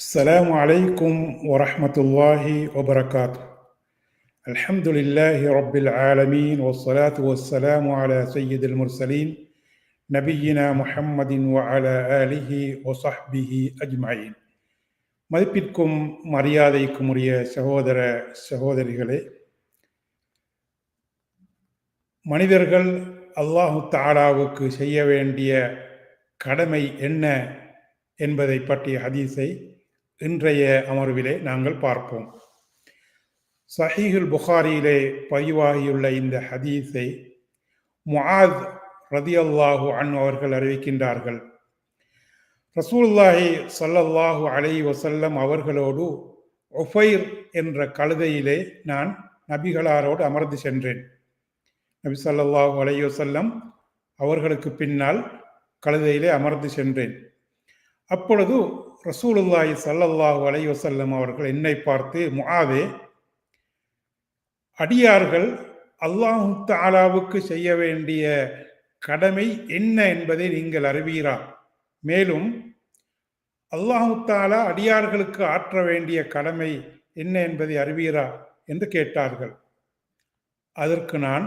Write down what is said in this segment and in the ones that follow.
السلام عليكم ورحمة الله وبركاته الحمد لله رب العالمين والصلاة والسلام على سيد المرسلين نبينا محمد وعلى آله وصحبه أجمعين மதிப்பிற்கும் மரியாதைக்கும் உரிய சகோதர சகோதரிகளே மனிதர்கள் அல்லாஹு தாலாவுக்கு செய்ய வேண்டிய கடமை என்ன என்பதை பற்றிய ஹதீஸை இன்றைய அமர்விலே நாங்கள் பார்ப்போம். சஹீஹுல் புகாரியிலே பதிவாகியுள்ள இந்த ஹதீஸை முஆத் ரதியல்லாஹு அன் அவர்கள் அறிவிக்கின்றார்கள். ரசூல்லாஹி சல்லல்லாஹு அலை வசல்லம் அவர்களோடு ஒஃபைர் என்ற கழுதையிலே நான் நபிகளாரோடு அமர்ந்து சென்றேன். நபி ஸல்லல்லாஹு அலையோ செல்லம் அவர்களுக்கு பின்னால் கழுதையிலே அமர்ந்து சென்றேன். அப்பொழுது ரசூலுல்லாஹி சல்லல்லாஹு அலைவசல்லம் அவர்கள் என்னை பார்த்து முஆதே அடியார்கள் அல்லாஹு தாலாவுக்கு செய்ய வேண்டிய கடமை என்ன என்பதை நீங்கள் அறிவீரா? மேலும் அல்லாஹு தாலா அடியார்களுக்கு ஆற்ற வேண்டிய கடமை என்ன என்பதை அறிவீரா? என்று கேட்டார்கள். அதற்கு நான்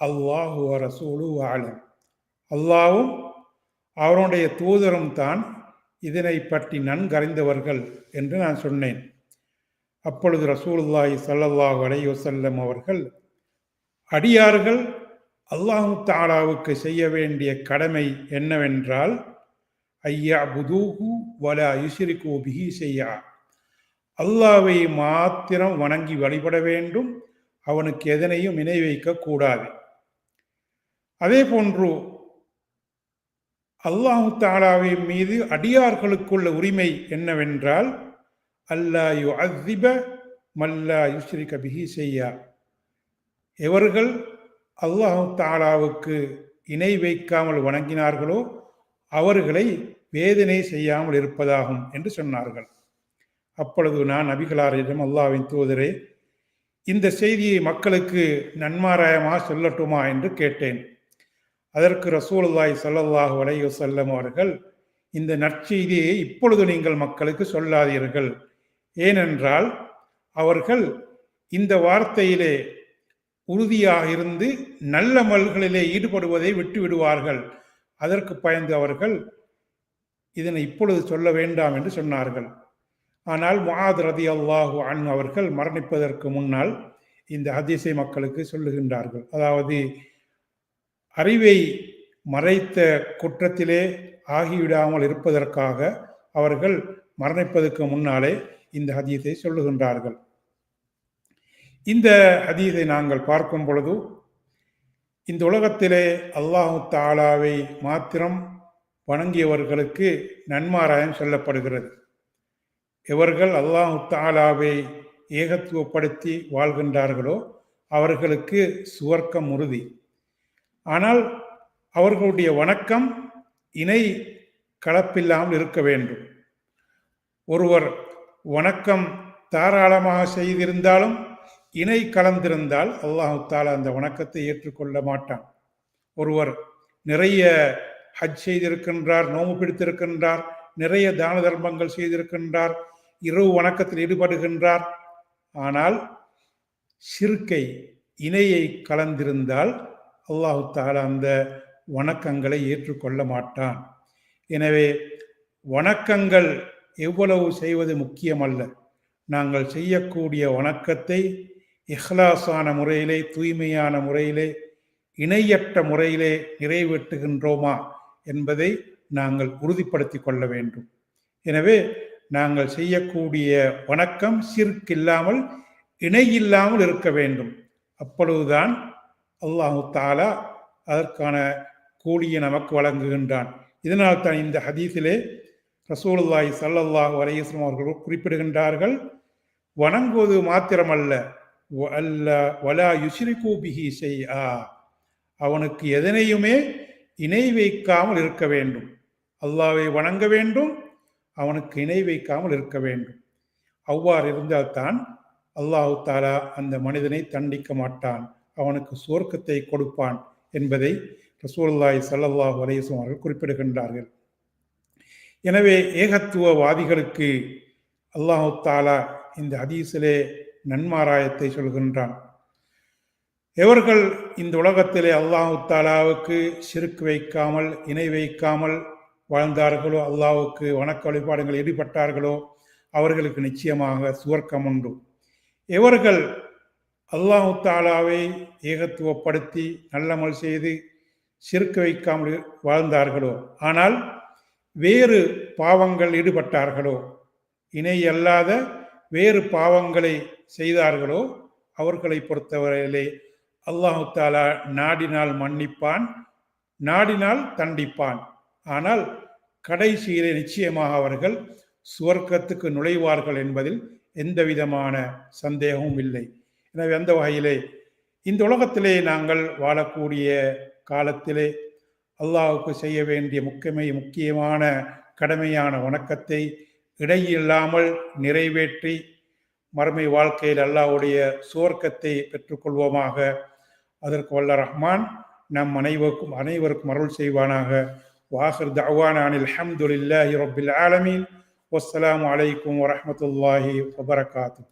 அல்லாஹு ரசூலு ஆலம் அல்லாவும் அவருடைய தூதரும் தான் இதனை பற்றி நன்கறிந்தவர்கள் என்று நான் சொன்னேன். அப்பொழுது ரசூலுல்லாஹி சல்லல்லாஹ் அலையுசல்லம் அவர்கள் அடியார்கள் அல்லாஹு தாலாவுக்கு செய்ய வேண்டிய கடமை என்னவென்றால் ஐயா புதூஹு வலா யுசிரிக்கு பிஹி செய்யா அல்லாவை மாத்திரம் வணங்கி வழிபட வேண்டும் அவனுக்கு எதனையும் இணை வைக்க கூடாது அதே போன்று அல்லாஹு தாலாவின் மீது அடியார்களுக்குள்ள உரிமை என்னவென்றால் அல்லா யு அசிப மல்லா யுஸ்ரி கபிஹி செய்யா எவர்கள் அல்லாஹு தாலாவுக்கு இணை வைக்காமல் வணங்கினார்களோ அவர்களை வேதனை செய்யாமல் இருப்பதாகும் என்று சொன்னார்கள். அப்பொழுது நான் நபிகளாரிடம் அல்லாவின் தூதரே இந்த செய்தியை மக்களுக்கு நன்மாராயமா சொல்லட்டுமா என்று கேட்டேன். அதற்கு ரசூலுல்லாய் சல்லல்லாஹு அலைஹி செல்லம் அவர்கள் இந்த நற்செய்தியை இப்பொழுது நீங்கள் மக்களுக்கு சொல்லாதீர்கள். ஏனென்றால் அவர்கள் இந்த வார்த்தையிலே உறுதியாக இருந்து நல்ல மல்களிலே ஈடுபடுவதை விட்டு விடுவார்கள். அதற்கு பயந்து அவர்கள் இதனை இப்பொழுது சொல்ல வேண்டாம் என்று சொன்னார்கள். ஆனால் முஆத் ரதி அல்லாஹு அன் அவர்கள் மரணிப்பதற்கு முன்னால் இந்த ஹதீஸை மக்களுக்கு சொல்லுகின்றார்கள். அதாவது அறிவை மறைத்த குற்றத்திலே ஆகிவிடாமல் இருப்பதற்காக அவர்கள் மரணிப்பதற்கு முன்னாலே இந்த ஹதீஸை சொல்லுகின்றார்கள். இந்த ஹதீஸை நாங்கள் பார்க்கும் பொழுது இந்த உலகத்திலே அல்லாஹு தாலாவை மாத்திரம் வணங்கியவர்களுக்கு நன்மாராயம் சொல்லப்படுகிறது. எவர்கள் அல்லாஹு தாலாவை ஏகத்துவப்படுத்தி வாழ்கின்றார்களோ அவர்களுக்கு சுவர்க்கம் உறுதி. ஆனால் அவர்களுடைய வணக்கம் இணை கலப்பில்லாமல் இருக்க வேண்டும். ஒருவர் வணக்கம் தாராளமாக செய்திருந்தாலும் இணை கலந்திருந்தால் அல்லாஹு தாலா அந்த வணக்கத்தை ஏற்றுக்கொள்ள மாட்டான். ஒருவர் நிறைய ஹஜ் செய்திருக்கின்றார் நோம்பு பிடித்திருக்கின்றார் நிறைய தான தர்மங்கள் செய்திருக்கின்றார் இரவு வணக்கத்தில் ஈடுபடுகின்றார். ஆனால் சிறுக்கை இணையை கலந்திருந்தால் அல்லாஹு தாலா அந்த வணக்கங்களை ஏற்றுக்கொள்ள மாட்டான். எனவே வணக்கங்கள் எவ்வளவு செய்வது முக்கியமல்ல. நாங்கள் செய்யக்கூடிய வணக்கத்தை இஹ்லாசான முறையிலே தூய்மையான முறையிலே இணையற்ற முறையிலே நிறைவேற்றுகின்றோமா என்பதை நாங்கள் உறுதிப்படுத்தி கொள்ள வேண்டும். எனவே நாங்கள் செய்யக்கூடிய வணக்கம் சிற்கில்லாமல் இணையில்லாமல் இருக்க வேண்டும். அப்பொழுதுதான் அல்லாஹு தாலா அதற்கான கூலியை நமக்கு வழங்குகின்றான். இதனால் தான் இந்த ஹதீஸிலே ரசூலுல்லாஹி சல்லல்லாஹு அலையம் அவர்கள் குறிப்பிடுகின்றார்கள் வணங்குவது மாத்திரமல்ல அல்ல வலா யுஸ்ரிகு பிஹி செய்யா அவனுக்கு எதனையுமே இணை வைக்காமல் இருக்க வேண்டும். அல்லாவை வணங்க வேண்டும் அவனுக்கு இணை வைக்காமல் இருக்க வேண்டும். அவ்வாறு இருந்தால்தான் அல்லாஹு தாலா அந்த மனிதனை தண்டிக்க மாட்டான். அவனுக்கு சுவர்க்கத்தை கொடுப்பான் என்பதை ரசூல்லாய் சல்லல்லாஹ் அலையம் அவர்கள் குறிப்பிடுகின்றார்கள். எனவே ஏகத்துவவாதிகளுக்கு அல்லாஹு தாலா இந்த ஹதீஸிலே நன்மாராயத்தை சொல்கின்றான். எவர்கள் இந்த உலகத்திலே அல்லாஹு தாலாவுக்கு சிறுக்கு வைக்காமல் இணை வைக்காமல் வாழ்ந்தார்களோ அல்லாவுக்கு வணக்க வழிபாடுகள் ஈடுபட்டார்களோ அவர்களுக்கு நிச்சயமாக சுவர்க்கம் உண்டு. எவர்கள் அல்லாஹு தாலாவை ஏகத்துவப்படுத்தி நல்லமல் செய்து சிறுக்க வைக்காமல் வாழ்ந்தார்களோ? ஆனால் வேறு பாவங்கள் ஈடுபட்டார்களோ? இணை அல்லாத வேறு பாவங்களை செய்தார்களோ? அவர்களை பொறுத்தவரையிலே அல்லாஹு தாலா நாடினால் மன்னிப்பான் நாடினால் தண்டிப்பான். ஆனால் கடைசியிலே நிச்சயமாக அவர்கள் சுவர்க்கத்துக்கு நுழைவார்கள் என்பதில் எந்தவிதமான சந்தேகமும் இல்லை. எனவே அந்த வகையிலே இந்த உலகத்திலே நாங்கள் வாழக்கூடிய காலத்திலே அல்லாஹுக்கு செய்ய வேண்டிய முக்கியமை முக்கியமான கடமையான வணக்கத்தை இடையில்லாமல் நிறைவேற்றி மறுமை வாழ்க்கையில் அல்லாவுடைய சுவர்க்கத்தை பெற்றுக்கொள்வோமாக. அதற்கு வல்ல ரஹ்மான் நம் அனைவருக்கும் அனைவருக்கும் அருள் செய்வானாக. வாஹர் தவானான் அல்ஹம்துலில்லாஹி ரபில் ஆலமீன். வஸ்ஸலாமு அலைக்கும் வரமத்துல்லாஹி வபரகாத்து